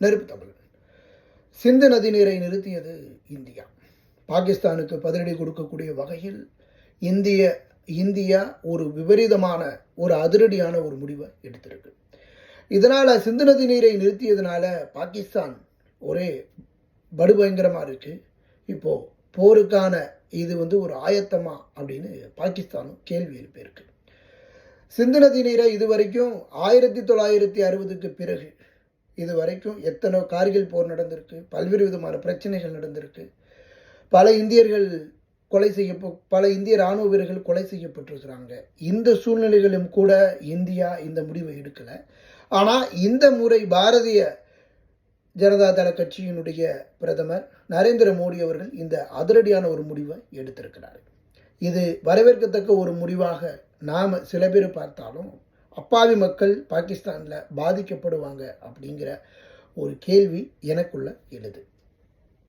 நெருப்பு தமிழன் சிந்து நதி நீரை நிறுத்தியது இந்தியா. பாகிஸ்தானுக்கு பதிலடி கொடுக்கக்கூடிய வகையில் இந்திய இந்தியா ஒரு விபரீதமான ஒரு அதிரடியான ஒரு முடிவை எடுத்திருக்கு. இதனால் சிந்து நதி நீரை நிறுத்தியதுனால பாகிஸ்தான் ஒரே படுபயங்கரமாக இருக்குது இப்போது போருக்கான இது வந்து ஒரு ஆயத்தமா அப்படின்னு பாகிஸ்தானும் கேள்வி எழுப்பியிருக்கு சிந்து நதி நீரை இது வரைக்கும் ஆயிரத்தி தொள்ளாயிரத்தி அறுபதுக்கு பிறகு இது வரைக்கும் எத்தனை கார்கில் போர் நடந்திருக்கு பல்வேறு விதமான பிரச்சனைகள் நடந்திருக்கு. பல இந்தியர்கள் கொலை செய்ய பல இந்திய ராணுவ வீரர்கள் கொலை செய்யப்பட்டிருக்கிறாங்க. இந்த சூழ்நிலைகளும் கூட இந்தியா இந்த முடிவை எடுக்கலை. ஆனால் இந்த முறை பாரதிய ஜனதா தள கட்சியினுடைய பிரதமர் நரேந்திர மோடி அவர்கள் இந்த அதிரடியான ஒரு முடிவை எடுத்திருக்கிறார். இது வரவேற்கத்தக்க ஒரு முடிவாக நாம் சில பேர் பார்த்தாலும் அப்பாவி மக்கள் பாகிஸ்தானில் பாதிக்கப்படுவாங்க அப்படிங்கிற ஒரு கேள்வி எனக்குள்ள எழுது.